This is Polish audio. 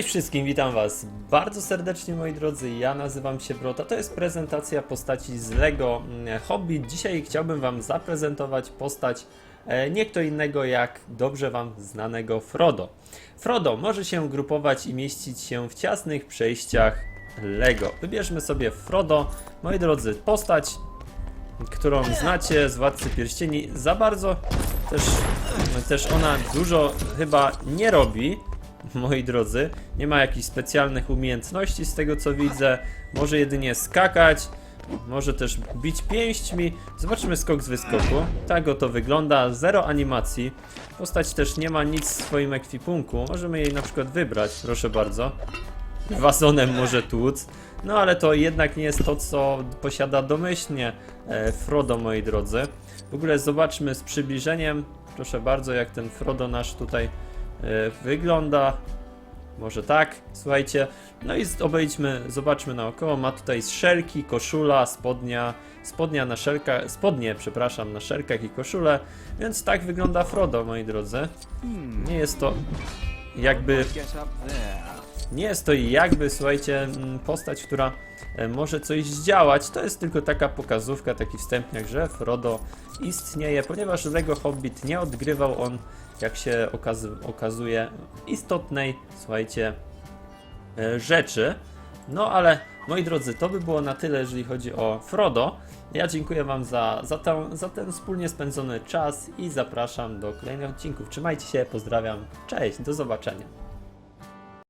Cześć wszystkim, witam was bardzo serdecznie moi drodzy, ja nazywam się Brota, to jest prezentacja postaci z LEGO mm, Hobbit. Dzisiaj chciałbym wam zaprezentować postać e, nie kto innego jak dobrze wam znanego Frodo. Frodo może się grupować i mieścić się w ciasnych przejściach LEGO. Wybierzmy sobie Frodo, moi drodzy, postać, którą znacie z Władcy Pierścieni za bardzo też, też ona dużo chyba nie robi moi drodzy. Nie ma jakichś specjalnych umiejętności z tego co widzę. Może jedynie skakać, może też bić pięśćmi. Zobaczymy skok z wyskoku. Tak oto wygląda. Zero animacji. Postać też nie ma nic w swoim ekwipunku. Możemy jej na przykład wybrać, proszę bardzo. Wazonem może tłuc. No ale to jednak nie jest to, co posiada domyślnie e, Frodo, moi drodzy. W ogóle zobaczmy z przybliżeniem, proszę bardzo, jak ten Frodo nasz tutaj wygląda. Może tak, słuchajcie. No i obejdźmy, zobaczmy naokoło. Ma tutaj szelki, koszula, spodnia, spodnia na szelkach, spodnie, przepraszam, na szelkach i koszulę. Więc tak wygląda Frodo, moi drodzy. Nie jest to jakby. Nie jest to jakby, słuchajcie, postać, która e, może coś zdziałać. To jest tylko taka pokazówka, taki wstępniak, że Frodo istnieje, ponieważ LEGO Hobbit nie odgrywał on, jak się okaz okazuje, istotnej, słuchajcie, e, rzeczy. No ale, moi drodzy, to by było na tyle, jeżeli chodzi o Frodo. Ja dziękuję Wam za, za, tę, za ten wspólnie spędzony czas i zapraszam do kolejnych odcinków. Trzymajcie się, pozdrawiam, cześć, do zobaczenia.